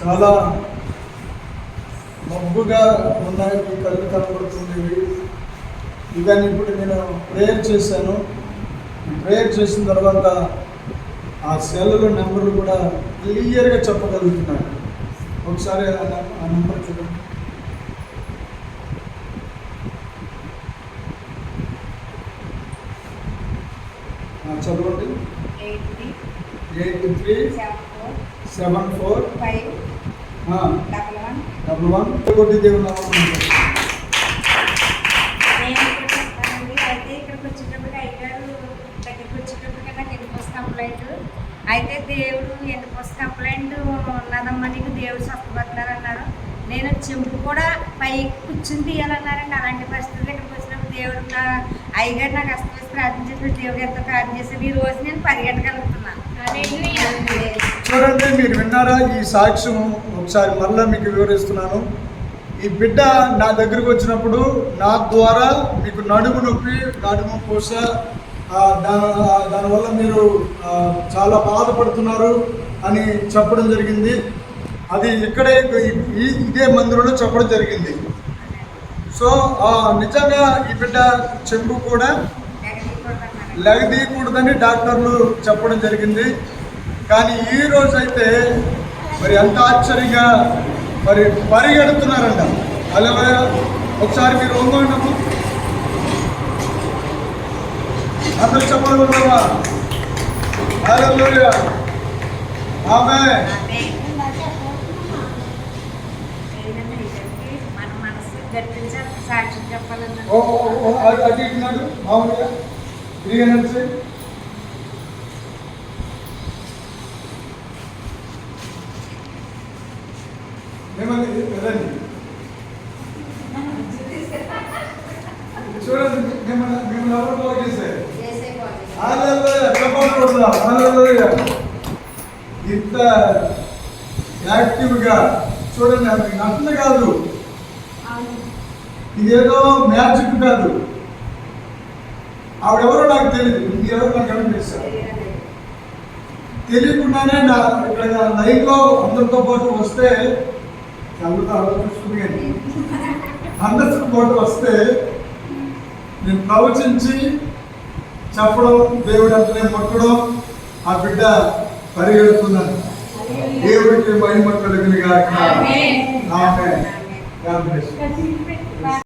చాలా మబ్బుగా ఉన్నాయి మీ కళ్ళు కనబడుతుంది ఇవన్నీ ఇప్పుడు నేను ప్రేయర్ చేశాను. ప్రేయర్ చేసిన తర్వాత ఆ సెల్లుల నెంబర్లు కూడా క్లియర్గా చెప్పగలుగుతున్నాను. ఒకసారి ఆ నెంబర్ చూడండి. చదవండి. Eight three seven four five double one. Double one. కోటి దేవుని నామమున. నేను ఇక్కడ చెప్తానండి అయితే ఇక్కడికి వచ్చేటప్పుడు అయ్యగారు దగ్గరికి వచ్చేటప్పుడు నాకు ఎన్నిపోస్ కంప్లైంట్ అయితే దేవుడు ఎన్నిపోస్ కంప్లైంట్ ఉన్నదమ్మా నీకు దేవుడు స్వస్థపడతారు అన్నారు నేను చెంపు కూడా పై కూర్చుని తీయాలన్నారండి. అలాంటి పరిస్థితులు ఇక్కడికి వచ్చినప్పుడు దేవుడు నా అయ్యగారు నాకు అస్తమేసి ప్రార్థించేటప్పుడు దేవుడు ఎంతో కార్యం చేశాడు. ఈ రోజు నేను పరిగెట్టగలుగుతున్నాను చూడండి మీరు విన్నారా? ఈ సాక్ష్యం ఒకసారి మళ్ళీ మీకు వివరిస్తున్నాను. ఈ బిడ్డ నా దగ్గరకు వచ్చినప్పుడు నా ద్వారా మీకు నడుము నొప్పి నడుము పూస దానివల్ల మీరు చాలా బాధపడుతున్నారు అని చెప్పడం జరిగింది. అది ఇక్కడే ఇదే మందిరంలో చెప్పడం జరిగింది. సో నిజంగా ఈ బిడ్డ చెంబు కూడా లెగదీయకూడదని డాక్టర్లు చెప్పడం జరిగింది. కానీ ఈ రోజు అయితే మరి ఎంత ఆశ్చర్యంగా మరి పరిగెడుతున్నారంట. అలా ఒకసారి మీరు ఒంగోండము అందరూ హల్లెలూయా ఆమె. అదే. ఏదైనా ఇద్దరికి మన నడిచి చూడండి మిమ్మల్ని మిమ్మల్ని ఎవరు కాల్ చేశారు? ఇంత యాక్టివ్గా చూడండి అది నటన కాదు? ఇదేదో మ్యాజిక్ కాదు. ఆవిడెవరో నాకు తెలియదు మీరెవరో నాకు కనిపిస్తారు తెలియకుండానే నా ఇక్కడ లైన్లో అందరితో పాటు వస్తే చదువుతా ఆలోచిస్తుంది కానీ అందరితో పాటు వస్తే నేను ప్రవచించి చెప్పడం దేవుడు అంతనే పట్టడం ఆ బిడ్డ పరిగెడుతున్నాను దేవుడికి మహిమ కలిగిన గాక ఆమె.